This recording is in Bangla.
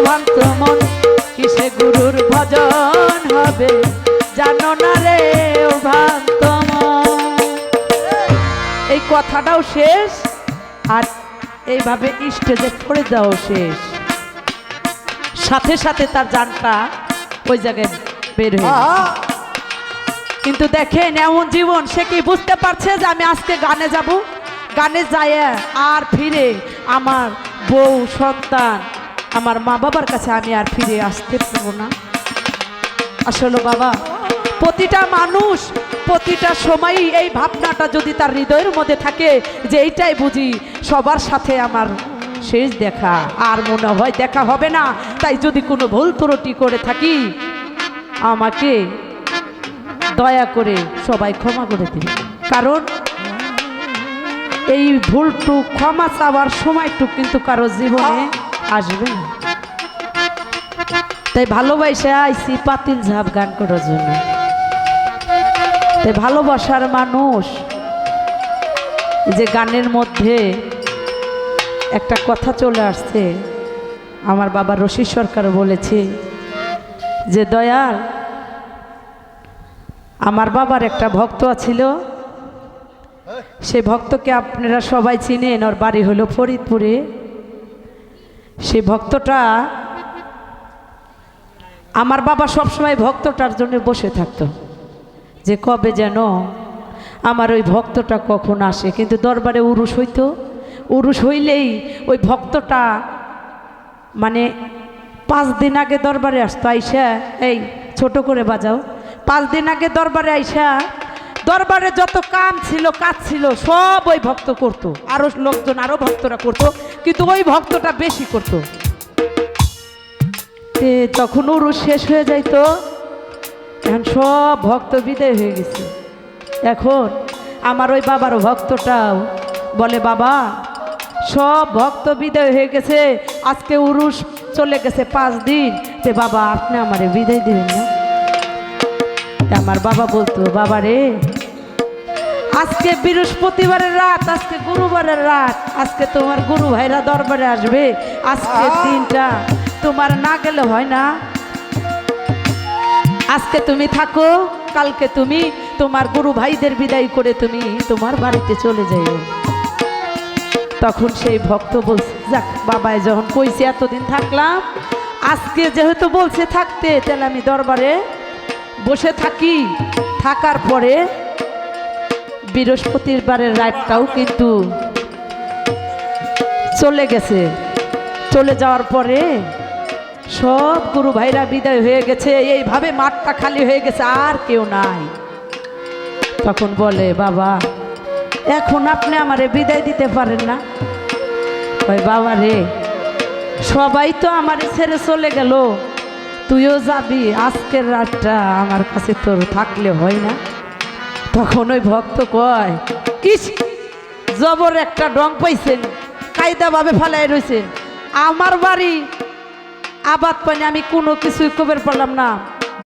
মন কিসে গুরুর ভজন হবে? জানো না রে ও ভ্রান্ত এই কথাটাও শেষ আর এইভাবে স্টেজে পড়ে দেওয়াও শেষ। সাথে সাথে তার জানটা ওই জায়গায় বের হয়ে কিন্তু দেখেন এমন জীবন সে কি বুঝতে পারছে যে আমি আজকে গানে যাব? গানে যায় আর ফিরে আমার বউ সন্তান আমার মা বাবার কাছে আমি আর ফিরে আসতে পারব না। আসলে বাবা, প্রতিটা মানুষ, প্রতিটা সময়ই এই ভাবনাটা যদি তার হৃদয়ের মধ্যে থাকে যে এইটাই বুঝি, সবার সাথে আমার শেষ দেখা, আর মনে হয় দেখা হবে না। তাই যদি কোনো ভুল ত্রুটি করে থাকি, আমাকে দয়া করে সবাই ক্ষমা করে দিন কারণ এই ভুলটুক, ক্ষমা চাওয়ার সময়টুক কিন্তু কারও জীবনে আসবে তাই ভালোবাসে আইসি পাতিল ঝাপ গান করার জন্য। তাই ভালোবাসার মানুষ যে গানের মধ্যে একটা কথা চলে আসছে, আমার বাবা রশি সরকার বলেছে যে, দয়াল, আমার বাবার একটা ভক্ত ছিল। সে ভক্তকে আপনারা সবাই চিনেন, ওর বাড়ি হলো ফরিদপুরে। সে ভক্তটা আমার বাবা সবসময় ভক্তটার জন্য বসে থাকতো যে কবে যেন আমার ওই ভক্তটা কখন আসে। কিন্তু দরবারে উরুষ হইতো। উরুষ হইলেই ওই ভক্তটা মানে পাঁচ দিন আগে দরবারে আসতো। আইসা, এই ছোট করে বাজাও। পাঁচ দিন আগে দরবারে আইসা দরবারে যত কাম ছিল, কাজ ছিল, সব ওই ভক্ত করতো। আরও লোকজন, আরও ভক্তরা করতো, কিন্তু ওই ভক্তটা বেশি করতো। তখন ওরও শেষ হয়ে যাইতো, এখন সব ভক্ত বিদায় হয়ে গেছে। এখন আমার ওই বাবার ভক্তটাও বলে, বাবা, সব ভক্ত বিদায় হয়ে গেছে। আজকে উরুষ চলে গেছে পাঁচ দিন। তে বাবা, আপনি আমারে বিদায় দিবেন না। আমার বাবা বলতো, বাবা রে, আজকে বৃহস্পতিবারের রাত, আজকে গুরুবারের রাত, আজকে তোমার গুরু ভাইরা দরবারে আসবে, আজকে দিনটা তোমার না গেলে হয় না। আজকে তুমি থাকো, কালকে তুমি, তোমার গুরু ভাইদের বিদায় করে তুমি তোমার বাড়িতে চলে যাইও। তখন সেই ভক্ত বলছে, যাক বাবায় যখন কইছে এতদিন থাকলাম, আজকে যেহেতু বলছে থাকতে, তাহলে আমি দরবারে বসে থাকি। থাকার পরে বৃহস্পতিবারের রাতটাও কিন্তু চলে গেছে। চলে যাওয়ার পরে সব গুরু ভাইরা বিদায় হয়ে গেছে। এইভাবে মাঠটা খালি হয়ে গেছে, আর কেউ নাই। তখন বলে, বাবা, এখন আপনি আমারে বিদায় দিতে পারেন না? ওই বাবা রে, সবাই তো আমারে ছেড়ে চলে গেল। তুইও যাবি, আজকের রাতটা আমার কাছে তোর থাকলে হয় না। তখন ওই ভক্ত কয়, ইস, জবর একটা ডং পাইছেন, কায়দাভাবে ফেলাই রয়েছে আমার বাড়ি আবাদ পানি আমি কোনো কিছুই কবের পারলাম না।